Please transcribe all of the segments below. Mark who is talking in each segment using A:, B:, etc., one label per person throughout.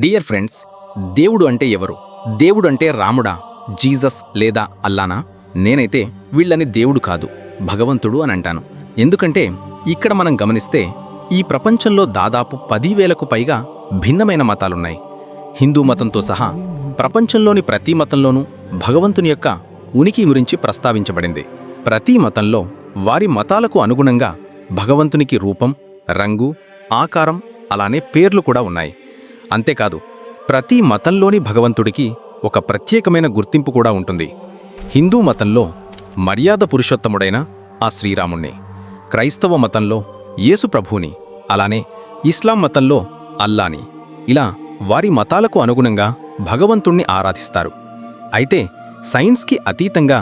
A: Dear friends దేవుడు అంటే ఎవరు? దేవుడు అంటే రాముడా జీసస్ లేదా అల్లానా? నేనైతే వీళ్ళని దేవుడు కాదు భగవంతుడు అని అంటాను. ఎందుకంటే ఇక్కడ మనం గమనిస్తే ఈ ప్రపంచంలో దాదాపు పదివేలకు పైగా భిన్నమైన మతాలున్నాయి. హిందూ మతంతో సహా ప్రపంచంలోని ప్రతి మతంలోనూ భగవంతుని యొక్క ఉనికి గురించి ప్రస్తావించబడింది. ప్రతి మతంలో వారి మతాలకు అనుగుణంగా భగవంతునికి రూపం రంగు ఆకారం అలానే పేర్లు కూడా ఉన్నాయి. అంతేకాదు ప్రతి మతంలోని భగవంతుడికి ఒక ప్రత్యేకమైన గుర్తింపు కూడా ఉంటుంది. హిందూ మతంలో మర్యాద పురుషోత్తముడైన ఆ శ్రీరాముణ్ణి క్రైస్తవ మతంలో యేసు ప్రభుని అలానే ఇస్లాం మతంలో అల్లాని ఇలా వారి మతాలకు అనుగుణంగా భగవంతుణ్ణి ఆరాధిస్తారు. అయితే సైన్స్కి అతీతంగా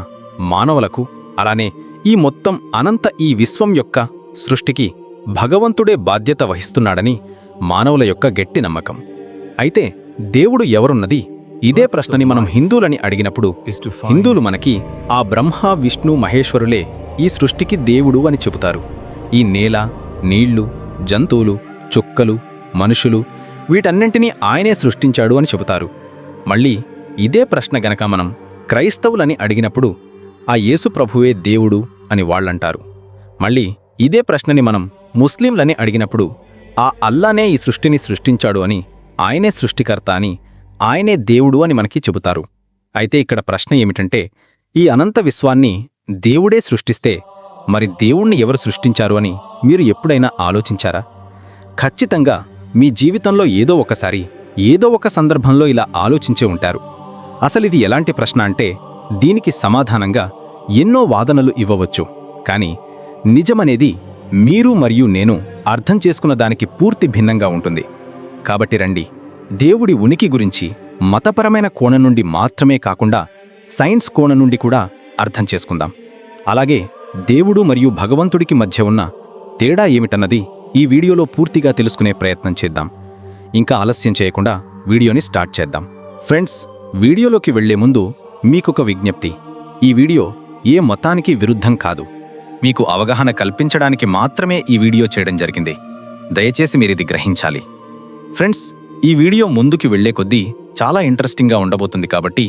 A: మానవులకు అలానే ఈ మొత్తం అనంత ఈ విశ్వం యొక్క సృష్టికి భగవంతుడే బాధ్యత వహిస్తున్నాడని మానవుల యొక్క గట్టి నమ్మకం. అయితే దేవుడు ఎవరున్నది? ఇదే ప్రశ్నని మనం హిందువులని అడిగినప్పుడు హిందువులు మనకి ఆ బ్రహ్మ విష్ణు మహేశ్వరులే ఈ సృష్టికి దేవుడు అని చెబుతారు. ఈ నేల నీళ్ళు జంతువులు చుక్కలు మనుషులు వీటన్నింటినీ ఆయనే సృష్టించాడు అని చెబుతారు. మళ్ళీ ఇదే ప్రశ్న గనక మనం క్రైస్తవులని అడిగినప్పుడు ఆ యేసు ప్రభువే దేవుడు అని వాళ్ళంటారు. మళ్ళీ ఇదే ప్రశ్నని మనం ముస్లింలని అడిగినప్పుడు ఆ అల్లానే ఈ సృష్టిని సృష్టించాడు అని ఆయనే సృష్టికర్త అని ఆయనే దేవుడు అని మనకి చెబుతారు. అయితే ఇక్కడ ప్రశ్న ఏమిటంటే ఈ అనంత విశ్వాన్ని దేవుడే సృష్టిస్తే మరి దేవుణ్ణి ఎవరు సృష్టించారు అని మీరు ఎప్పుడైనా ఆలోచించారా? ఖచ్చితంగా మీ జీవితంలో ఏదో ఒకసారి ఏదో ఒక సందర్భంలో ఇలా ఆలోచించే ఉంటారు. అసలిది ఎలాంటి ప్రశ్న అంటే దీనికి సమాధానంగా ఎన్నో వాదనలు ఇవ్వవచ్చు. కానీ నిజమనేది మీరు మరియు నేను అర్థం చేసుకున్న దానికి పూర్తి భిన్నంగా ఉంటుంది. కాబట్టి రండి. దేవుడి ఉనికి గురించి మతపరమైన కోణం నుండి మాత్రమే కాకుండా సైన్స్ కోణం నుండి కూడా అర్థం చేసుకుందాం. అలాగే దేవుడు మరియు భగవంతుడికి మధ్య ఉన్న తేడా ఏమిటన్నది ఈ వీడియోలో పూర్తిగా తెలుసుకునే ప్రయత్నం చేద్దాం. ఇంకా ఆలస్యం చేయకుండా వీడియోని స్టార్ట్ చేద్దాం. ఫ్రెండ్స్ వీడియోలోకి వెళ్ళే ముందు మీకొక విజ్ఞప్తి. ఈ వీడియో ఏ మతానికి విరుద్ధం కాదు. మీకు అవగాహన కల్పించడానికి మాత్రమే ఈ వీడియో చేయడం జరిగింది. దయచేసి మీరిది గ్రహించాలి. ఫ్రెండ్స్ ఈ వీడియో ముందుకు వెళ్ళే కొద్దీ చాలా ఇంట్రెస్టింగ్గా ఉండబోతుంది కాబట్టి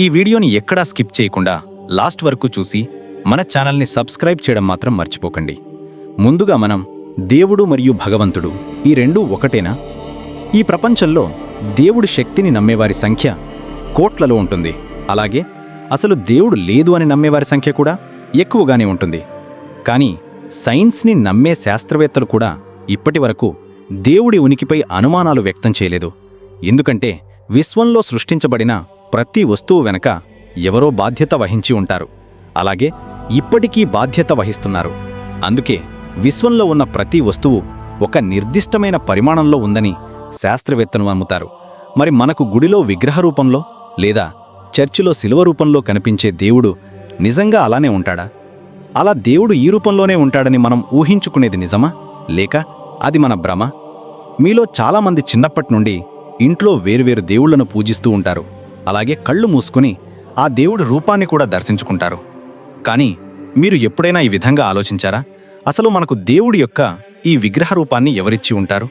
A: ఈ వీడియోని ఎక్కడా స్కిప్ చేయకుండా లాస్ట్ వరకు చూసి మన ఛానల్ని సబ్స్క్రైబ్ చేయడం మాత్రం మర్చిపోకండి. ముందుగా మనం దేవుడు మరియు భగవంతుడు ఈ రెండూ ఒకటేనా? ఈ ప్రపంచంలో దేవుడి శక్తిని నమ్మేవారి సంఖ్య కోట్లలో ఉంటుంది. అలాగే అసలు దేవుడు లేదు అని నమ్మేవారి సంఖ్య కూడా ఎక్కువగానే ఉంటుంది. కానీ సైన్స్ని నమ్మే శాస్త్రవేత్తలు కూడా ఇప్పటి వరకు దేవుడి ఉనికిపై అనుమానాలు వ్యక్తం చేయలేదు. ఎందుకంటే విశ్వంలో సృష్టించబడిన ప్రతి వస్తువు వెనక ఎవరో బాధ్యత వహించి ఉంటారు. అలాగే ఇప్పటికీ బాధ్యత వహిస్తున్నారు. అందుకే విశ్వంలో ఉన్న ప్రతి వస్తువు ఒక నిర్దిష్టమైన పరిమాణంలో ఉందని శాస్త్రవేత్తను నమ్ముతారు. మరి మనకు గుడిలో విగ్రహ రూపంలో లేదా చర్చిలో శిలువ రూపంలో కనిపించే దేవుడు నిజంగా అలానే ఉంటాడా? అలా దేవుడు ఈ రూపంలోనే ఉంటాడని మనం ఊహించుకునేది నిజమా? లేక అది మన భ్రమ. మీలో చాలామంది చిన్నప్పటి నుండి ఇంట్లో వేరువేరు దేవుళ్ళను పూజిస్తూ ఉంటారు. అలాగే కళ్ళు మూసుకుని ఆ దేవుడి రూపాన్ని కూడా దర్శించుకుంటారు. కానీ మీరు ఎప్పుడైనా ఈ విధంగా ఆలోచించారా? అసలు మనకు దేవుడి యొక్క ఈ విగ్రహ రూపాన్ని ఎవరిచ్చి ఉంటారు?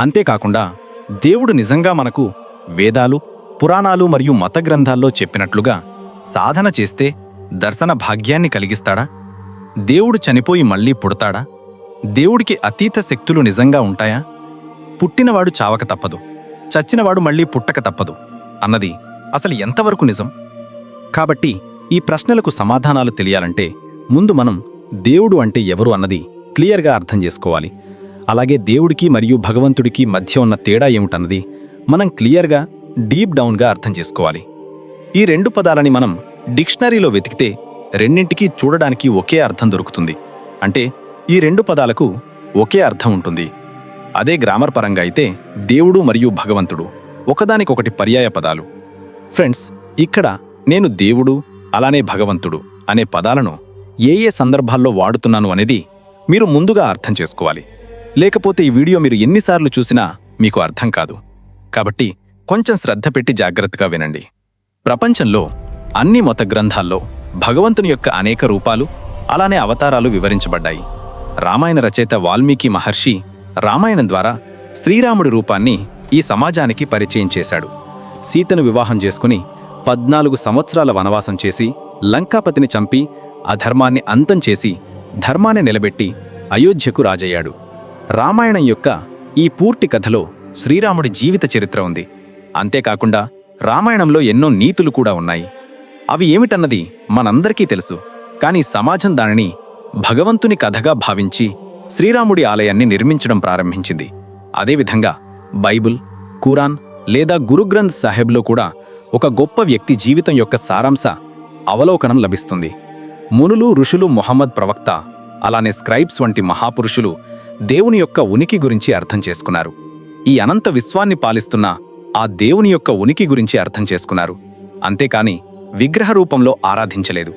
A: అంతేకాకుండా దేవుడు నిజంగా మనకు వేదాలు పురాణాలు మరియు మత గ్రంథాల్లో చెప్పినట్లుగా సాధన చేస్తే దర్శన భాగ్యాన్ని కలిగిస్తాడా? దేవుడు చనిపోయి మళ్ళీ పుడతాడా? దేవుడికి అతీత శక్తులు నిజంగా ఉంటాయా? పుట్టినవాడు చావక తప్పదు. చచ్చినవాడు మళ్ళీ పుట్టక తప్పదు అన్నది అసలు ఎంతవరకు నిజం? కాబట్టి ఈ ప్రశ్నలకు సమాధానాలు తెలియాలంటే ముందు మనం దేవుడు అంటే ఎవరు అన్నది క్లియర్గా అర్థం చేసుకోవాలి. అలాగే దేవుడికి మరియు భగవంతుడికి మధ్య ఉన్న తేడా ఏమిటన్నది మనం క్లియర్గా డీప్ డౌన్గా అర్థం చేసుకోవాలి. ఈ రెండు పదాలని మనం డిక్షనరీలో వెతికితే రెండింటికి చూడడానికి ఒకే అర్థం దొరుకుతుంది. అంటే ఈ రెండు పదాలకు ఒకే అర్థం ఉంటుంది. అదే గ్రామర్ పరంగా అయితే దేవుడు మరియు భగవంతుడు ఒకదానికొకటి పర్యాయ పదాలు. ఫ్రెండ్స్ ఇక్కడ నేను దేవుడు అలానే భగవంతుడు అనే పదాలను ఏ ఏ సందర్భాల్లో వాడుతున్నాను అనేది మీరు ముందుగా అర్థం చేసుకోవాలి. లేకపోతే ఈ వీడియో మీరు ఎన్నిసార్లు చూసినా మీకు అర్థం కాదు. కాబట్టి కొంచెం శ్రద్ధ పెట్టి జాగ్రత్తగా వినండి. ప్రపంచంలో అన్ని మత గ్రంథాల్లో భగవంతుని యొక్క అనేక రూపాలు అలానే అవతారాలు వివరించబడ్డాయి. రామాయణ రచయిత వాల్మీకి మహర్షి రామాయణం ద్వారా శ్రీరాముడి రూపాన్ని ఈ సమాజానికి పరిచయం చేశాడు. సీతను వివాహం చేసుకుని పద్నాలుగు సంవత్సరాల వనవాసం చేసి లంకాపతిని చంపి అధర్మాన్ని అంతం చేసి ధర్మాన్ని నిలబెట్టి అయోధ్యకు రాజయ్యాడు. రామాయణం యొక్క ఈ పూర్తి కథలో శ్రీరాముడి జీవిత చరిత్ర ఉంది. అంతేకాకుండా రామాయణంలో ఎన్నో నీతులు కూడా ఉన్నాయి. అవి ఏమిటన్నది మనందరికీ తెలుసు. కానీ సమాజం దానిని భగవంతుని కథగా భావించి శ్రీరాముడి ఆలయాన్ని నిర్మించడం ప్రారంభించింది. అదేవిధంగా బైబుల్ ఖురాన్ లేదా గురుగ్రంథ్ సాహెబ్లో కూడా ఒక గొప్ప వ్యక్తి జీవితం యొక్క సారాంశ అవలోకనం లభిస్తుంది. మునులు ఋషులు మొహమ్మద్ ప్రవక్త అలానే స్క్రైబ్స్ వంటి మహాపురుషులు దేవుని యొక్క ఉనికి గురించి అర్థం చేసుకున్నారు. ఈ అనంత విశ్వాన్ని పాలిస్తున్న ఆ దేవుని యొక్క ఉనికి గురించి అర్థం చేసుకున్నారు. అంతేకాని విగ్రహ రూపంలో ఆరాధించలేదు.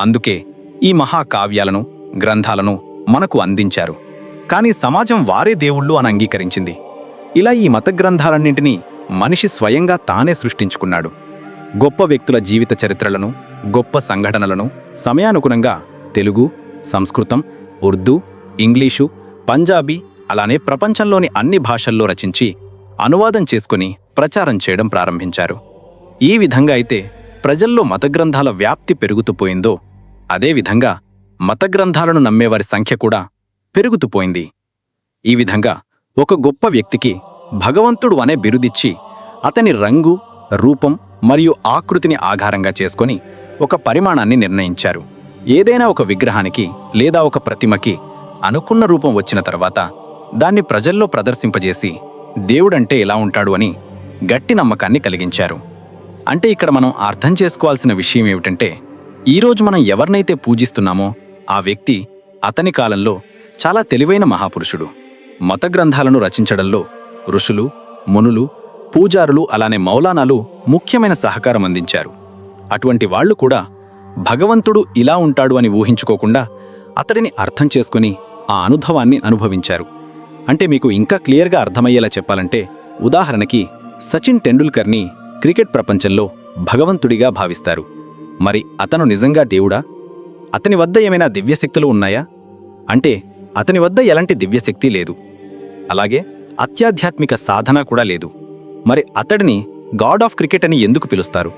A: అందుకే ఈ మహాకావ్యాలను గ్రంథాలను మనకు అందించారు. కానీ సమాజం వారే దేవుళ్ళు అని అంగీకరించింది. ఇలా ఈ మత గ్రంథాలన్నింటినీ మనిషి స్వయంగా తానే సృష్టించుకున్నాడు. గొప్ప వ్యక్తుల జీవిత చరిత్రలను గొప్ప సంఘటనలను సమయానుగుణంగా తెలుగు సంస్కృతం ఉర్దూ ఇంగ్లీషు పంజాబీ అలానే ప్రపంచంలోని అన్ని భాషల్లో రచించి అనువాదం చేసుకుని ప్రచారం చేయడం ప్రారంభించారు. ఈ విధంగా అయితే ప్రజల్లో మత గ్రంథాల వ్యాప్తి పెరుగుతూ పోయిందో అదేవిధంగా మత గ్రంథాలను నమ్మేవారి సంఖ్య కూడా పెరుగుతుపోయింది ఈ విధంగా ఒక గొప్ప వ్యక్తికి భగవంతుడు అనే బిరుదిచ్చి అతని రంగు రూపం మరియు ఆకృతిని ఆధారంగా చేసుకొని ఒక పరిమాణాన్ని నిర్ణయించారు. ఏదైనా ఒక విగ్రహానికి లేదా ఒక ప్రతిమకి అనుకున్న రూపం వచ్చిన తర్వాత దాన్ని ప్రజల్లో ప్రదర్శింపజేసి దేవుడంటే ఎలా ఉంటాడు అని గట్టి నమ్మకాన్ని కలిగించారు. అంటే ఇక్కడ మనం అర్థం చేసుకోవాల్సిన విషయం ఏమిటంటే ఈరోజు మనం ఎవరినైతే పూజిస్తున్నామో ఆ వ్యక్తి అతని కాలంలో చాలా తెలివైన మహాపురుషుడు. మత గ్రంథాలను రచించడంలో ఋషులు మునులు పూజారులు అలానే మౌలానాలు ముఖ్యమైన సహకారం అందించారు. అటువంటి వాళ్ళు కూడా భగవంతుడు ఇలా ఉంటాడు అని ఊహించుకోకుండా అతడిని అర్థం చేసుకుని ఆ అనుభవాన్ని అనుభవించారు. అంటే మీకు ఇంకా క్లియర్గా అర్థమయ్యేలా చెప్పాలంటే ఉదాహరణకి సచిన్ టెండూల్కర్ని క్రికెట్ ప్రపంచంలో భగవంతుడిగా భావిస్తారు. మరి అతను నిజంగా దేవుడా? అతని వద్ద ఏమైనా దివ్యశక్తులు ఉన్నాయా? అంటే అతని వద్ద ఎలాంటి దివ్యశక్తి లేదు. అలాగే అత్యాధ్యాత్మిక సాధన కూడా లేదు. మరి అతడిని గాడ్ ఆఫ్ క్రికెట్ అని ఎందుకు పిలుస్తారు?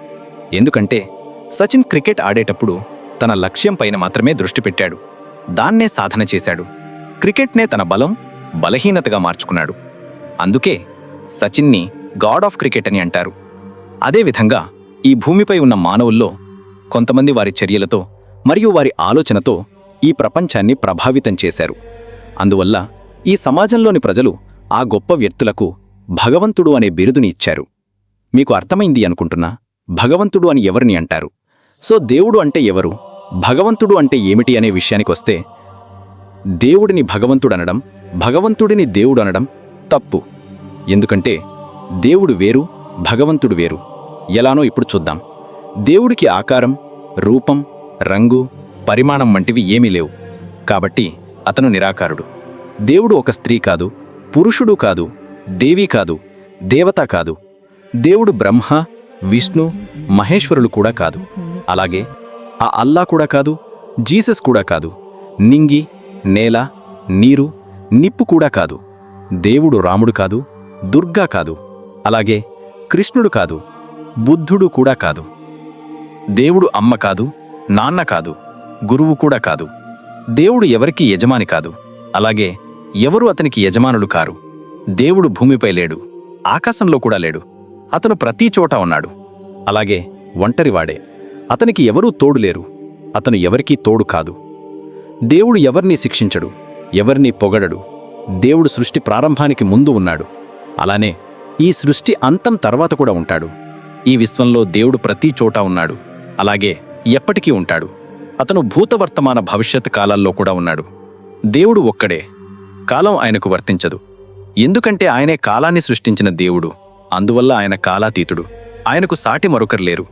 A: ఎందుకంటే సచిన్ క్రికెట్ ఆడేటప్పుడు తన లక్ష్యం పైన మాత్రమే దృష్టి పెట్టాడు. దాన్నే సాధన చేశాడు. క్రికెట్నే తన బలం బలహీనతగా మార్చుకున్నాడు. అందుకే సచిన్ని గాడ్ ఆఫ్ క్రికెట్ అని అంటారు. అదేవిధంగా ఈ భూమిపై ఉన్న మానవుల్లో కొంతమంది వారి చర్యలతో మరియు వారి ఆలోచనతో ఈ ప్రపంచాన్ని ప్రభావితం చేశారు. అందువల్ల ఈ సమాజంలోని ప్రజలు ఆ గొప్ప వ్యక్తులకు భగవంతుడు అనే బిరుదుని ఇచ్చారు. మీకు అర్థమైంది అనుకుంటున్నా? భగవంతుడు అని ఎవరిని అంటారు? సో దేవుడు అంటే ఎవరు? భగవంతుడు అంటే ఏమిటి అనే విషయానికొస్తే దేవుడిని భగవంతుడనడం భగవంతుడిని దేవుడు అనడం తప్పు. ఎందుకంటే దేవుడు వేరు భగవంతుడు వేరు. ఎలానో ఇప్పుడు చూద్దాం. దేవుడికి ఆకారం రూపం రంగు పరిమాణం వంటివి ఏమీ లేవు. కాబట్టి అతను నిరాకారుడు. దేవుడు ఒక స్త్రీ కాదు పురుషుడు కాదు దేవి కాదు దేవత కాదు. దేవుడు బ్రహ్మ విష్ణు మహేశ్వరులు కూడా కాదు. అలాగే ఆ అల్లా కూడా కాదు జీసస్ కూడా కాదు. నింగి నేల నీరు నిప్పు కూడా కాదు. దేవుడు రాముడు కాదు దుర్గా కాదు. అలాగే కృష్ణుడు కాదు బుద్ధుడు కూడా కాదు. దేవుడు అమ్మ కాదు నాన్న కాదు గురువు కూడా కాదు. దేవుడు ఎవరికీ యజమాని కాదు. అలాగే ఎవరు అతనికి యజమానులు కారు? దేవుడు భూమిపై లేడు ఆకాశంలో కూడా లేడు. అతను ప్రతి చోట ఉన్నాడు. అలాగే ఒంటరివాడే అతనికి ఎవరూ తోడు లేరు. అతను ఎవరికీ తోడు కాదు. దేవుడు ఎవరినీ శిక్షించడు ఎవరినీ పొగడడు. దేవుడు సృష్టి ప్రారంభానికి ముందు ఉన్నాడు. అలానే ఈ సృష్టి అంతం తర్వాత కూడా ఉంటాడు. ఈ విశ్వంలో దేవుడు ప్రతి చోట ఉన్నాడు. అలాగే ఎప్పటికీ ఉంటాడు. అతను భూతవర్తమాన భవిష్యత్ కాలాల్లో కూడా ఉన్నాడు. దేవుడు ఒక్కడే. కాలం ఆయనకు వర్తించదు. ఎందుకంటే ఆయనే కాలాన్ని సృష్టించిన దేవుడు. అందువల్ల ఆయన కాలాతీతుడు. ఆయనకు సాటి మరొకరు లేరు.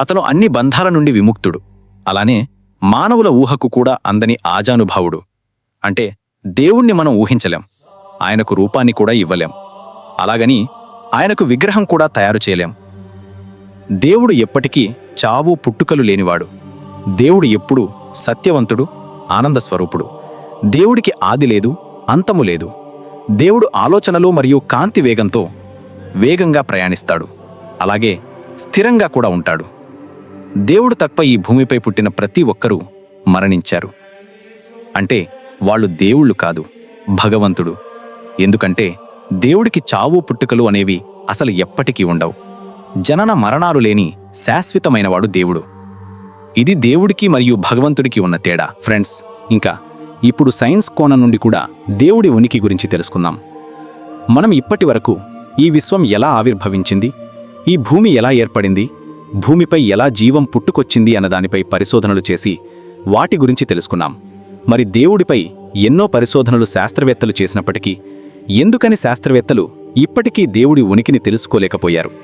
A: అతను అన్ని బంధాల నుండి విముక్తుడు. అలానే మానవుల ఊహకు కూడా అందని ఆజానుభావుడు. అంటే దేవుణ్ణి మనం ఊహించలేం. ఆయనకు రూపాన్ని కూడా ఇవ్వలేం. అలాగని ఆయనకు విగ్రహం కూడా తయారు చేయలేం. దేవుడు ఎప్పటికీ చావు పుట్టుకలు లేనివాడు. దేవుడు ఎప్పుడూ సత్యవంతుడు ఆనంద స్వరూపుడు దేవుడికి ఆది లేదు అంతము లేదు. దేవుడు ఆలోచనలు మరియు కాంతి వేగంతో
B: వేగంగా ప్రయాణిస్తాడు. అలాగే స్థిరంగా కూడా ఉంటాడు. దేవుడు తప్ప ఈ భూమిపై పుట్టిన ప్రతి ఒక్కరూ మరణించారు. అంటే వాళ్ళు దేవుళ్ళు కాదు భగవంతుడు. ఎందుకంటే దేవుడికి చావు పుట్టుకలు అనేవి అసలు ఎప్పటికీ ఉండవు. జనన మరణాలు లేని శాశ్వతమైనవాడు దేవుడు. ఇది దేవుడికి మరియు భగవంతుడికి ఉన్న తేడా. ఫ్రెండ్స్ ఇంకా ఇప్పుడు సైన్స్ కోణం నుండి కూడా దేవుడి ఉనికి గురించి తెలుసుకుందాం. మనం ఇప్పటి వరకు ఈ విశ్వం ఎలా ఆవిర్భవించింది? ఈ భూమి ఎలా ఏర్పడింది? భూమిపై ఎలా జీవం పుట్టుకొచ్చింది అన్నదానిపై పరిశోధనలు చేసి వాటి గురించి తెలుసుకున్నాం. మరి దేవుడిపై ఎన్నో పరిశోధనలు శాస్త్రవేత్తలు చేసినప్పటికీ ఎందుకని శాస్త్రవేత్తలు ఇప్పటికీ దేవుడి ఉనికిని తెలుసుకోలేకపోయారు?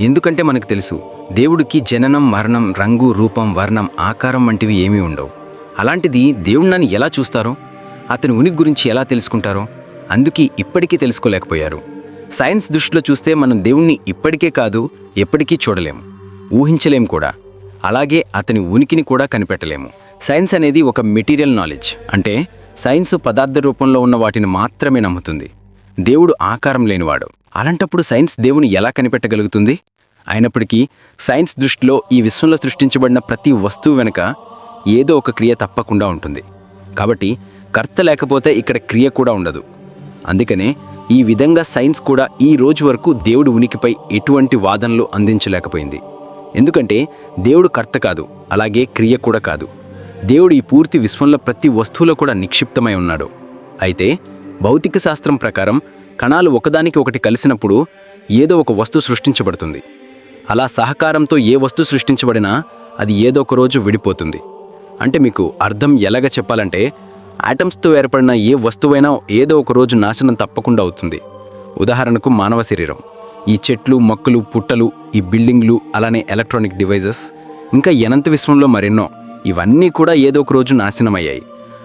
A: ఎందుకంటే మనకు తెలుసు దేవుడికి జననం మరణం రంగు రూపం వర్ణం ఆకారం వంటివి ఏమీ ఉండవు. అలాంటిది దేవుడు నన్ను ఎలా చూస్తారో అతని ఉనికి గురించి ఎలా తెలుసుకుంటారో అందుకే ఇప్పటికీ తెలుసుకోలేకపోయారు. సైన్స్ దృష్టిలో చూస్తే మనం దేవుణ్ణి ఇప్పటికే కాదు ఎప్పటికీ చూడలేము. ఊహించలేం కూడా. అలాగే అతని ఉనికిని కూడా కనిపెట్టలేము. సైన్స్ అనేది ఒక మెటీరియల్ నాలెడ్జ్. అంటే సైన్స్ పదార్థ రూపంలో ఉన్న వాటిని మాత్రమే నమ్ముతుంది. దేవుడు ఆకారం లేనివాడు. అలాంటప్పుడు సైన్స్ దేవుని ఎలా కనిపెట్టగలుగుతుంది? అయినప్పటికీ సైన్స్ దృష్టిలో ఈ విశ్వంలో సృష్టించబడిన ప్రతి వస్తువు వెనుక ఏదో ఒక క్రియ తప్పకుండా ఉంటుంది. కాబట్టి కర్త లేకపోతే ఇక్కడ క్రియ కూడా ఉండదు. అందుకనే ఈ విధంగా సైన్స్ కూడా ఈ రోజు వరకు దేవుడు ఉనికిపై ఎటువంటి వాదనలు అందించలేకపోయింది. ఎందుకంటే దేవుడు కర్త కాదు అలాగే క్రియ కూడా కాదు. దేవుడు ఈ పూర్తి విశ్వంలో ప్రతి వస్తువులో కూడా నిక్షిప్తమై ఉన్నాడు. అయితే భౌతిక శాస్త్రం ప్రకారం కణాలు ఒకదానికి ఒకటి కలిసినప్పుడు ఏదో ఒక వస్తువు సృష్టించబడుతుంది. అలా సహకారంతో ఏ వస్తువు సృష్టించబడినా అది ఏదో ఒక రోజు విడిపోతుంది. అంటే మీకు అర్థం ఎలాగ చెప్పాలంటే ఆటమ్స్తో ఏర్పడిన ఏ వస్తువైనా ఏదో ఒక రోజు నాశనం తప్పకుండా అవుతుంది. ఉదాహరణకు మానవ శరీరం. ఈ చెట్లు మొక్కలు పుట్టలు ఈ బిల్డింగ్లు అలానే ఎలక్ట్రానిక్ డివైజెస్ ఇంకా ఎనంత విశ్వంలో మరెన్నో ఇవన్నీ కూడా ఏదో ఒక రోజు నాశనమయ్యాయి.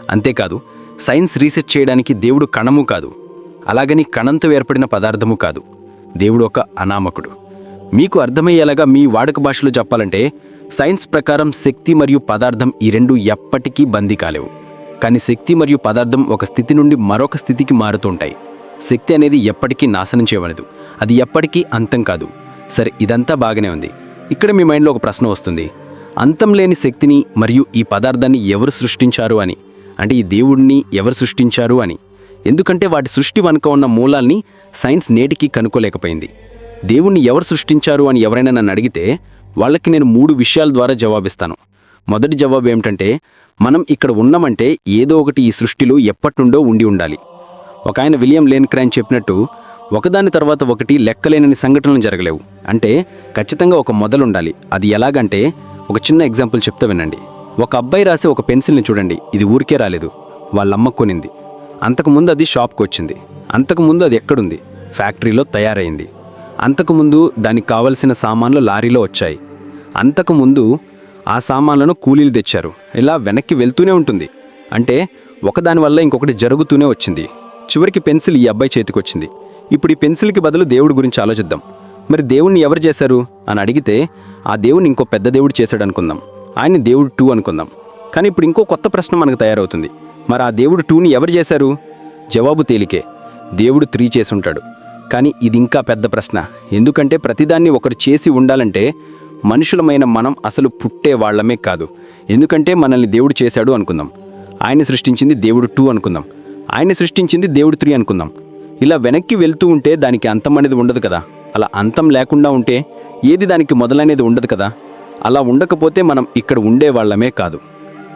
A: అంతేకాదు సైన్స్ రీసెర్చ్ చేయడానికి దేవుడు కణము కాదు అలాగని కణంతో ఏర్పడిన పదార్థము కాదు. దేవుడు ఒక అనామకుడు. మీకు అర్థమయ్యేలాగా మీ వాడుక భాషలో చెప్పాలంటే సైన్స్ ప్రకారం శక్తి మరియు పదార్థం ఈ రెండు ఎప్పటికీ బందీ కాలేవు. కానీ శక్తి మరియు పదార్థం ఒక స్థితి నుండి మరొక స్థితికి మారుతుంటాయి శక్తి అనేది ఎప్పటికీ నాశనం చేయవలదు అది ఎప్పటికీ అంతం కాదు. సరే ఇదంతా బాగానే ఉంది. ఇక్కడ మీ మైండ్లో ఒక ప్రశ్న వస్తుంది. అంతం లేని శక్తిని మరియు ఈ పదార్థాన్ని ఎవరు సృష్టించారు అని? అంటే ఈ దేవుడిని ఎవరు సృష్టించారు అని. ఎందుకంటే వాటి సృష్టి వెనుక ఉన్న మూలాల్ని సైన్స్ నేటికి కనుక్కోలేకపోయింది. దేవుణ్ణి ఎవరు సృష్టించారు అని ఎవరైనా నన్ను అడిగితే వాళ్ళకి నేను మూడు విషయాల ద్వారా జవాబిస్తాను. మొదటి జవాబు ఏమిటంటే మనం ఇక్కడ ఉన్నామంటే ఏదో ఒకటి ఈ సృష్టిలో ఎప్పటినుండో ఉండి ఉండాలి. ఒక ఆయన విలియం లేన్ క్రైన్ చెప్పినట్టు ఒకదాని తర్వాత ఒకటి లెక్కలేనని సంఘటనలు జరగలేవు. అంటే ఖచ్చితంగా ఒక మొదలుండాలి. అది ఎలాగంటే ఒక చిన్న ఎగ్జాంపుల్ చెప్తా వినండి. ఒక అబ్బాయి రాసే ఒక పెన్సిల్ని చూడండి ఇది ఊరికే రాలేదు. వాళ్ళమ్మ కొనింది. అంతకుముందు అది షాప్కి వచ్చింది. అంతకుముందు అది ఎక్కడుంది? ఫ్యాక్టరీలో తయారైంది. అంతకుముందు దానికి కావలసిన సామాన్లు లారీలో వచ్చాయి. అంతకుముందు ఆ సామాన్లను కూలీలు తెచ్చారు. ఇలా వెనక్కి వెళ్తూనే ఉంటుంది. అంటే ఒకదాని వల్ల ఇంకొకటి జరుగుతూనే వచ్చింది. చివరికి పెన్సిల్ ఈ అబ్బాయి చేతికొచ్చింది ఇప్పుడు ఈ పెన్సిల్కి బదులు దేవుడి గురించి ఆలోచిద్దాం. మరి దేవుణ్ణి ఎవరు చేశారు? అని అడిగితే ఆ దేవుని ఇంకో పెద్ద దేవుడు చేశాడు అనుకుందాం ఆయన దేవుడు టూ అనుకుందాం. కానీ ఇప్పుడు ఇంకో కొత్త ప్రశ్న మనకు తయారవుతుంది. మరి ఆ దేవుడు టూని ఎవరు చేశారు? జవాబు తేలికే. దేవుడు త్రీ చేసి ఉంటాడు కానీ ఇది ఇంకా పెద్ద ప్రశ్న. ఎందుకంటే ప్రతిదాన్ని ఒకరు చేసి ఉండాలంటే మనుషులమైన మనం అసలు పుట్టే వాళ్ళమే కాదు. ఎందుకంటే మనల్ని దేవుడు చేశాడు అనుకుందాం. ఆయన సృష్టించింది దేవుడు టూ అనుకుందాం. ఆయన సృష్టించింది దేవుడు త్రీ అనుకుందాం. ఇలా వెనక్కి వెళ్తూ ఉంటే దానికి అంతం అనేది ఉండదు కదా. అలా అంతం లేకుండా ఉంటే ఏది దానికి మొదలనేది ఉండదు కదా. అలా ఉండకపోతే మనం ఇక్కడ ఉండే వాళ్ళమే కాదు.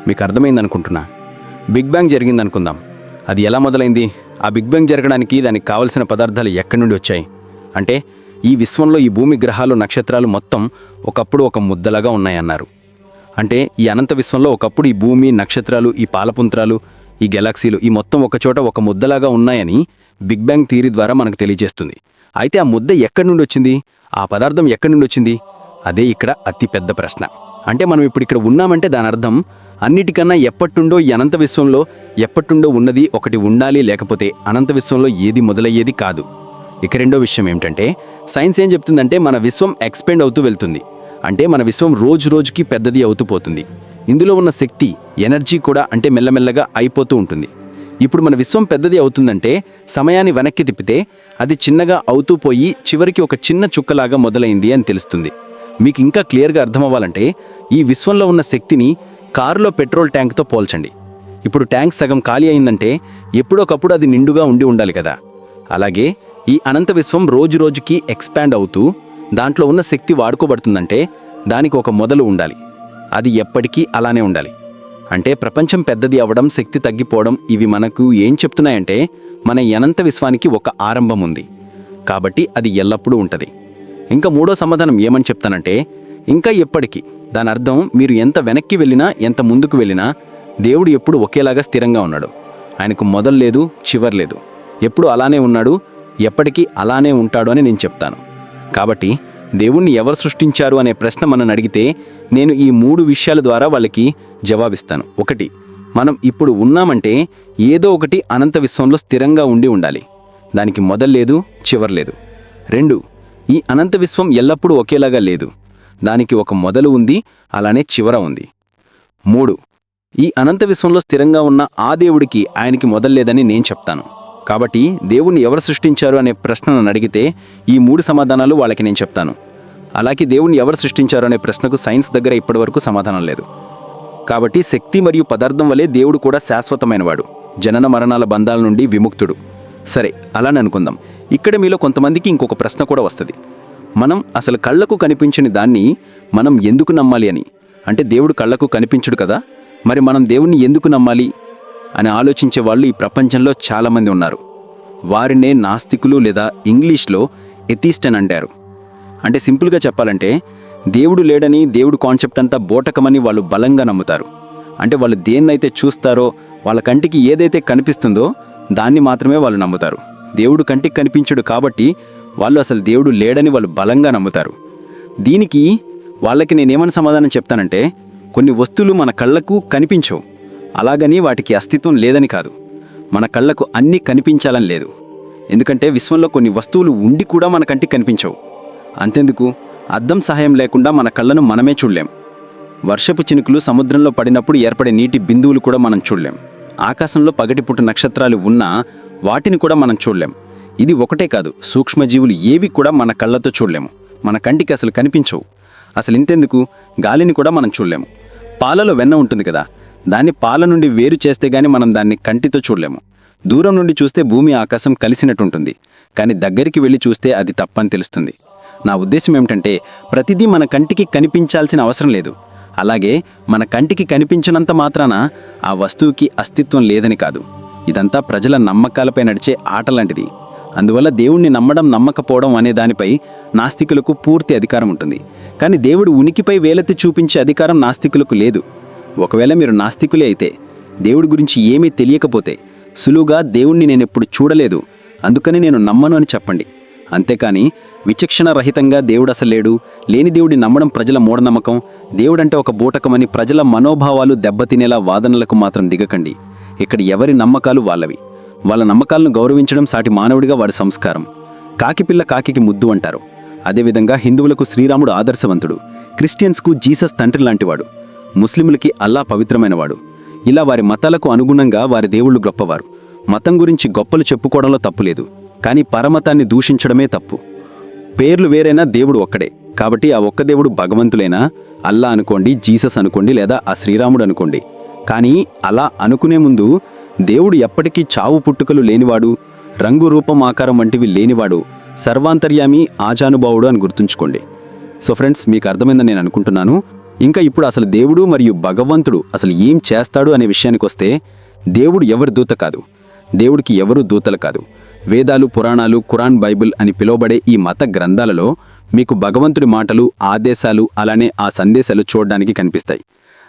A: మీకు అర్థమైంది అనుకుంటున్నా బిగ్ బ్యాంగ్ జరిగింది అనుకుందాం అది ఎలా మొదలైంది? ఆ బిగ్ బ్యాంగ్ జరగడానికి దానికి కావలసిన పదార్థాలు ఎక్కడి నుండి వచ్చాయి? అంటే ఈ విశ్వంలో ఈ భూమి గ్రహాలు నక్షత్రాలు మొత్తం ఒకప్పుడు ఒక ముద్దలాగా ఉన్నాయన్నారు. అంటే ఈ అనంత విశ్వంలో ఒకప్పుడు ఈ భూమి నక్షత్రాలు ఈ పాలపుంత్రాలు ఈ గెలాక్సీలు ఈ మొత్తం ఒకచోట ఒక ముద్దలాగా ఉన్నాయని బిగ్ బ్యాంగ్ థియరీ ద్వారా మనకు తెలియజేస్తుంది. అయితే ఆ ముద్ద ఎక్కడి నుండి వచ్చింది? ఆ పదార్థం ఎక్కడి నుండి వచ్చింది? అదే ఇక్కడ అతి పెద్ద ప్రశ్న. అంటే మనం ఇప్పుడు ఇక్కడ ఉన్నామంటే దాని అర్థం అన్నిటికన్నా ఎప్పటుండో ఈ అనంత విశ్వంలో ఎప్పటుండో ఉన్నది ఒకటి ఉండాలి లేకపోతే అనంత విశ్వంలో ఏది మొదలయ్యేది కాదు. ఇక రెండో విషయం ఏమిటంటే సైన్స్ ఏం చెప్తుందంటే మన విశ్వం ఎక్స్పెండ్ అవుతూ వెళ్తుంది. అంటే మన విశ్వం రోజు రోజుకి పెద్దది అవుతూ పోతుంది. ఇందులో ఉన్న శక్తి ఎనర్జీ కూడా అంటే మెల్లమెల్లగా అయిపోతూ ఉంటుంది. ఇప్పుడు మన విశ్వం పెద్దది అవుతుందంటే సమయాన్ని వెనక్కి తిప్పితే అది చిన్నగా అవుతూ పోయి చివరికి ఒక చిన్న చుక్కలాగా మొదలైంది అని తెలుస్తుంది. మీకు ఇంకా క్లియర్గా అర్థమవ్వాలంటే ఈ విశ్వంలో ఉన్న శక్తిని కారులో పెట్రోల్ ట్యాంక్తో పోల్చండి. ఇప్పుడు ట్యాంక్ సగం ఖాళీ అయిందంటే ఎప్పుడొకప్పుడు అది నిండుగా ఉండి ఉండాలి కదా. అలాగే ఈ అనంత విశ్వం రోజు రోజుకి ఎక్స్పాండ్ అవుతూ దాంట్లో ఉన్న శక్తి వాడుకోబడుతుందంటే దానికి ఒక మొదలు ఉండాలి. అది ఎప్పటికీ అలానే ఉండాలి. అంటే ప్రపంచం పెద్దది అవ్వడం శక్తి తగ్గిపోవడం ఇవి మనకు ఏం చెప్తున్నాయంటే మన అనంత విశ్వానికి ఒక ఆరంభం ఉంది. కాబట్టి అది ఎల్లప్పుడూ ఉంటుంది. ఇంకా మూడో సమాధానం ఏమని చెప్తానంటే ఇంకా ఎప్పటికీ దాని అర్థం మీరు ఎంత వెనక్కి వెళ్ళినా ఎంత ముందుకు వెళ్ళినా దేవుడు ఎప్పుడు ఒకేలాగా స్థిరంగా ఉన్నాడు. ఆయనకు మొదలు లేదు చివరి లేదు. ఎప్పుడు అలానే ఉన్నాడు ఎప్పటికీ అలానే ఉంటాడు అని నేను చెప్తాను. కాబట్టి దేవుణ్ణి ఎవరు సృష్టించారు అనే ప్రశ్న మనని అడిగితే నేను ఈ మూడు విషయాల ద్వారా వాళ్ళకి జవాబిస్తాను. ఒకటి మనం ఇప్పుడు ఉన్నామంటే ఏదో ఒకటి అనంత విశ్వంలో స్థిరంగా ఉండి ఉండాలి. దానికి మొదలు లేదు చివరి లేదు. రెండు ఈ అనంత విశ్వం ఎల్లప్పుడూ ఒకేలాగా లేదు. దానికి ఒక మొదలు ఉంది అలానే చివర ఉంది. మూడు. ఈ అనంత విశ్వంలో స్థిరంగా ఉన్న ఆ దేవుడికి ఆయనకి మొదల్లేదని నేను చెప్తాను. కాబట్టి దేవుణ్ణి ఎవరు సృష్టించారు అనే ప్రశ్న అడిగితే ఈ మూడు సమాధానాలు వాళ్ళకి నేను చెప్తాను. అలాగే దేవుణ్ణి ఎవరు సృష్టించారు అనే ప్రశ్నకు సైన్స్ దగ్గర ఇప్పటివరకు సమాధానం లేదు. కాబట్టి శక్తి మరియు పదార్థం వలె దేవుడు కూడా శాశ్వతమైనవాడు. జనన మరణాల బంధాల నుండి విముక్తుడు. సరే అలానే అనుకుందాం. ఇక్కడ మీలో కొంతమందికి ఇంకొక ప్రశ్న కూడా వస్తుంది. మనం అసలు కళ్ళకు కనిపించని దాన్ని మనం ఎందుకు నమ్మాలి అని? అంటే దేవుడు కళ్ళకు కనిపించడు కదా మరి మనం దేవుణ్ణి ఎందుకు నమ్మాలి అని ఆలోచించే వాళ్ళు ఈ ప్రపంచంలో చాలామంది ఉన్నారు. వారినే నాస్తికులు లేదా ఇంగ్లీష్లో ఎథీస్ట్ అని అంటారు. అంటే సింపుల్గా చెప్పాలంటే దేవుడు లేడని దేవుడు కాన్సెప్ట్ అంతా బోటకమని వాళ్ళు బలంగా నమ్ముతారు. అంటే వాళ్ళు దేన్నైతే చూస్తారో వాళ్ళ కంటికి ఏదైతే కనిపిస్తుందో దాన్ని మాత్రమే వాళ్ళు నమ్ముతారు. దేవుడు కంటికి కనిపించడు కాబట్టి వాళ్ళు అసలు దేవుడు లేడని వాళ్ళు బలంగా నమ్ముతారు. దీనికి వాళ్ళకి నేనేమని సమాధానం చెప్తానంటే కొన్ని వస్తువులు మన కళ్ళకు కనిపించవు. అలాగని వాటికి అస్తిత్వం లేదని కాదు. మన కళ్ళకు అన్నీ కనిపించాలని లేదు. ఎందుకంటే విశ్వంలో కొన్ని వస్తువులు ఉండి కూడా మన కంటికి కనిపించవు. అంతెందుకు? అద్దం సహాయం లేకుండా మన కళ్ళను మనమే చూడలేం. వర్షపు చినుకులు సముద్రంలో పడినప్పుడు ఏర్పడే నీటి బిందువులు కూడా మనం చూడలేం. ఆకాశంలో పగటిపుట్టు నక్షత్రాలు ఉన్నా వాటిని కూడా మనం చూడలేం. ఇది ఒకటే కాదు సూక్ష్మజీవులు ఏవి కూడా మన కళ్ళతో చూడలేము. మన కంటికి అసలు కనిపించవు. అసలు ఇంతెందుకు? గాలిని కూడా మనం చూడలేము. పాలలో వెన్న ఉంటుంది కదా దాన్ని పాల నుండి వేరు చేస్తే గాని మనం దాన్ని కంటితో చూడలేము. దూరం నుండి చూస్తే భూమి ఆకాశం కలిసినట్టుంటుంది కానీ దగ్గరికి వెళ్ళి చూస్తే అది తప్పని తెలుస్తుంది. నా ఉద్దేశం ఏమిటంటే ప్రతిదీ మన కంటికి కనిపించాల్సిన అవసరం లేదు. అలాగే మన కంటికి కనిపించినంత మాత్రాన ఆ వస్తువుకి అస్తిత్వం లేదని కాదు. ఇదంతా ప్రజల నమ్మకాలపై నడిచే ఆట లాంటిది. అందువల్ల దేవుణ్ణి నమ్మడం నమ్మకపోవడం అనే దానిపై నాస్తికులకు పూర్తి అధికారం ఉంటుంది. కానీ దేవుడు ఉనికిపై వేలెత్తి చూపించే అధికారం నాస్తికులకు లేదు. ఒకవేళ మీరు నాస్తికులే అయితే దేవుడి గురించి ఏమీ తెలియకపోతే సులువుగా దేవుణ్ణి నేను ఎప్పుడు చూడలేదు. అందుకని నేను నమ్మను అని చెప్పండి. అంతేకాని విచక్షణ రహితంగా దేవుడు అసలు లేడు. లేని దేవుడి నమ్మడం ప్రజల మూఢనమ్మకం. దేవుడంటే ఒక బూటకమని ప్రజల మనోభావాలు దెబ్బతినేలా వాదనలకు మాత్రం దిగకండి. ఇక్కడ ఎవరి నమ్మకాలు వాళ్ళవి. వాళ్ళ నమ్మకాలను గౌరవించడం సాటి మానవుడిగా వారి సంస్కారం. కాకిపిల్ల కాకికి ముద్దు అంటారు. అదేవిధంగా హిందువులకు శ్రీరాముడు ఆదర్శవంతుడు. క్రిస్టియన్స్కు జీసస్ తండ్రి లాంటివాడు. ముస్లింలకి అల్లా పవిత్రమైనవాడు. ఇలా వారి మతాలకు అనుగుణంగా వారి దేవుళ్ళు గొప్పవారు. మతం గురించి గొప్పలు చెప్పుకోవడంలో తప్పులేదు. కానీ పరమతాన్ని దూషించడమే తప్పు. పేర్లు వేరైనా దేవుడు ఒక్కడే. కాబట్టి ఆ ఒక్క దేవుడు భగవంతులైనా? అల్లా అనుకోండి జీసస్ అనుకోండి లేదా ఆ శ్రీరాముడు అనుకోండి. కానీ అలా అనుకునే ముందు దేవుడు ఎప్పటికీ చావు పుట్టుకలు లేనివాడు రంగు రూపం ఆకారం వంటివి లేనివాడు సర్వాంతర్యామి ఆజానుభావుడు అని గుర్తుంచుకోండి. సో ఫ్రెండ్స్ మీకు అర్థమైందని నేను అనుకుంటున్నాను. ఇంకా ఇప్పుడు అసలు దేవుడు మరియు భగవంతుడు అసలు ఏం చేస్తాడు అనే విషయానికి వస్తే దేవుడు ఎవరి దూత కాదు. దేవుడికి ఎవరు దూతలు కాదు. వేదాలు పురాణాలు ఖురాన్ బైబిల్ అని పిలువబడే ఈ మత గ్రంథాలలో మీకు భగవంతుడి మాటలు ఆదేశాలు అలానే ఆ సందేశాలు చూడడానికి కనిపిస్తాయి.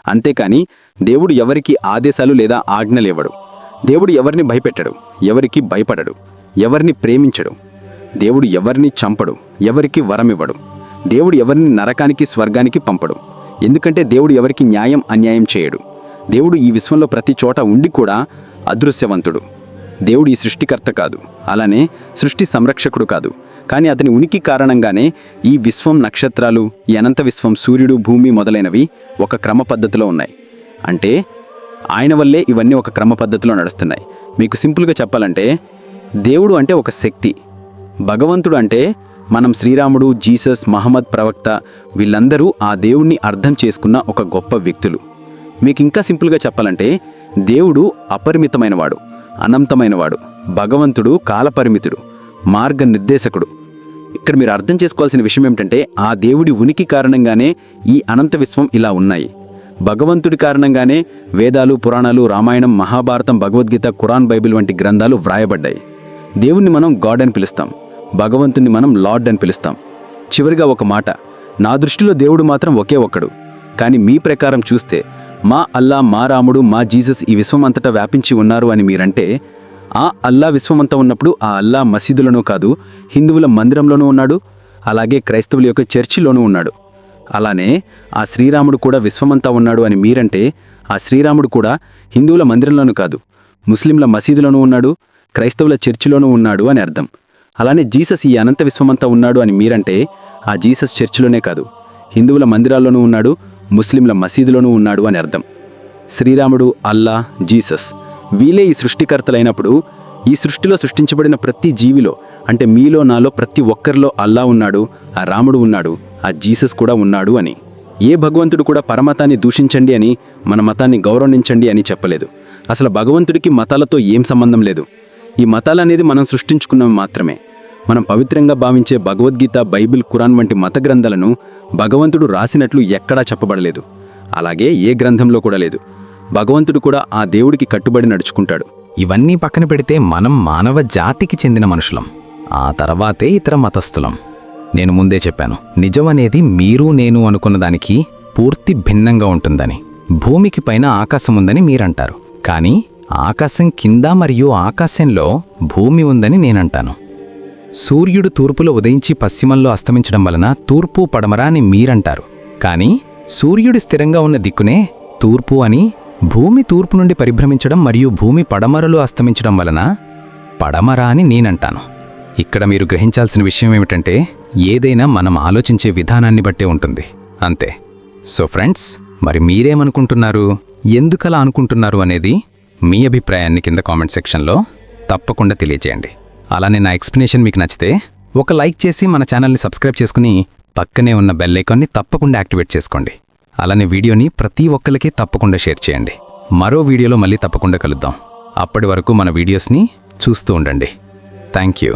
A: అంతేకాని దేవుడు ఎవరికి ఆదేశాలు లేదా ఆజ్ఞలు ఇవ్వడు. దేవుడు ఎవరిని భయపెట్టడు ఎవరికి భయపడడు ఎవరిని ప్రేమించడు. దేవుడు ఎవరిని చంపడు ఎవరికి వరమివ్వడు దేవుడు ఎవరిని నరకానికి స్వర్గానికి పంపడు. ఎందుకంటే దేవుడు ఎవరికి న్యాయం అన్యాయం చేయడు. దేవుడు ఈ విశ్వంలో ప్రతి చోట ఉండి కూడా అదృశ్యవంతుడు. దేవుడు ఈ సృష్టికర్త కాదు. అలానే సృష్టి సంరక్షకుడు కాదు. కానీ అతని ఉనికి కారణంగానే ఈ విశ్వం నక్షత్రాలు ఈ అనంత విశ్వం సూర్యుడు భూమి మొదలైనవి ఒక క్రమ పద్ధతిలో ఉన్నాయి. అంటే ఆయన వల్లే ఇవన్నీ ఒక క్రమ పద్ధతిలో నడుస్తున్నాయి. మీకు సింపుల్గా చెప్పాలంటే దేవుడు అంటే ఒక శక్తి. భగవంతుడు అంటే మనం శ్రీరాముడు జీసస్ మహమ్మద్ ప్రవక్త వీళ్ళందరూ ఆ దేవుణ్ణి అర్థం చేసుకున్న ఒక గొప్ప వ్యక్తులు. మీకు ఇంకా సింపుల్గా చెప్పాలంటే దేవుడు అపరిమితమైనవాడు అనంతమైనవాడు భగవంతుడు కాలపరిమితుడు మార్గ నిర్దేశకుడు ఇక్కడ మీరు అర్థం చేసుకోవాల్సిన విషయం ఏమిటంటే ఆ దేవుడి ఉనికి కారణంగానే ఈ అనంత విశ్వం ఇలా ఉన్నాయి. భగవంతుడి కారణంగానే వేదాలు పురాణాలు రామాయణం మహాభారతం భగవద్గీత కురాన్ బైబిల్ వంటి గ్రంథాలు వ్రాయబడ్డాయి. దేవుణ్ణి మనం గాడ్ అని పిలుస్తాం. భగవంతుణ్ణి మనం లార్డ్ అని పిలుస్తాం. చివరిగా ఒక మాట నా దృష్టిలో దేవుడు మాత్రం ఒకే ఒక్కడు. కానీ మీ ప్రకారం చూస్తే మా అల్లా మా రాముడు మా జీసస్ ఈ విశ్వమంతటా వ్యాపించి ఉన్నారు అని మీరంటే ఆ అల్లా విశ్వమంతా ఉన్నప్పుడు ఆ అల్లా మసీదులోనూ కాదు హిందువుల మందిరంలోనూ ఉన్నాడు అలాగే క్రైస్తవుల యొక్క చర్చిలోనూ ఉన్నాడు. అలానే ఆ శ్రీరాముడు కూడా విశ్వమంతా ఉన్నాడు అని మీరంటే ఆ శ్రీరాముడు కూడా హిందువుల మందిరంలోనూ కాదు ముస్లింల మసీదులోనూ ఉన్నాడు క్రైస్తవుల చర్చిలోనూ ఉన్నాడు అని అర్థం. అలానే జీసస్ ఈ అనంత విశ్వమంతా ఉన్నాడు అని మీరంటే ఆ జీసస్ చర్చిలోనే కాదు హిందువుల మందిరాల్లోనూ ఉన్నాడు ముస్లింల మసీదులోనూ ఉన్నాడు అని అర్థం. శ్రీరాముడు అల్లా జీసస్ వీలే ఈ సృష్టికర్తలైనప్పుడు ఈ సృష్టిలో సృష్టించబడిన ప్రతి జీవిలో అంటే మీలో నాలో ప్రతి ఒక్కరిలో అల్లా ఉన్నాడు ఆ రాముడు ఉన్నాడు ఆ జీసస్ కూడా ఉన్నాడు అని. ఏ భగవంతుడు కూడా పరమతాన్ని దూషించండి అని మన మతాన్ని గౌరవించండి అని చెప్పలేదు. అసలు భగవంతుడికి మతాలతో ఏం సంబంధం లేదు. ఈ మతాలనేది మనం సృష్టించుకున్నవి మాత్రమే. మనం పవిత్రంగా భావించే భగవద్గీత బైబిల్ ఖురాన్ వంటి మత గ్రంథాలను భగవంతుడు రాసినట్లు ఎక్కడా చెప్పబడలేదు. అలాగే ఏ గ్రంథంలో కూడా లేదు. భగవంతుడు కూడా ఆ దేవుడికి కట్టుబడి నడుచుకుంటాడు.
B: ఇవన్నీ పక్కన పెడితే మనం మానవ జాతికి చెందిన మనుషులం. ఆ తర్వాతే ఇతర మతస్థులం. నేను ముందే చెప్పాను నిజం అనేది మీరు నేను అనుకున్న దానికి పూర్తి భిన్నంగా ఉంటుందని. భూమికి పైన ఆకాశం ఉందని మీరంటారు. కానీ ఆకాశం కింద మరియు ఆకాశంలో భూమి ఉందని నేనంటాను. సూర్యుడు తూర్పులో ఉదయించి పశ్చిమంలో అస్తమించడం వలన తూర్పు పడమర అని మీరంటారు. కానీ సూర్యుడు స్థిరంగా ఉన్న దిక్కునే తూర్పు అని భూమి తూర్పు నుండి పరిభ్రమించడం మరియు భూమి పడమరలో అస్తమించడం వలన పడమర అని నేనంటాను. ఇక్కడ మీరు గ్రహించాల్సిన విషయం ఏమిటంటే ఏదైనా మనం ఆలోచించే విధానాన్ని బట్టే ఉంటుంది. అంతే. సో ఫ్రెండ్స్ మరి మీరేమనుకుంటున్నారు? ఎందుకలా అనుకుంటున్నారు అనేది మీ అభిప్రాయాన్ని కింద కామెంట్ సెక్షన్లో తప్పకుండా తెలియజేయండి అలానే నా ఎక్స్ప్లెనేషన్ మీకు నచ్చితే ఒక లైక్ చేసి మన ఛానల్ని సబ్స్క్రైబ్ చేసుకుని పక్కనే ఉన్న బెల్ ఐకాన్ని తప్పకుండా యాక్టివేట్ చేసుకోండి. అలానే వీడియోని ప్రతి ఒక్కరికి తప్పకుండా షేర్ చేయండి. మరో వీడియోలో మళ్ళీ తప్పకుండా కలుద్దాం. అప్పటి వరకు మన వీడియోస్ని చూస్తూ ఉండండి. Thank you.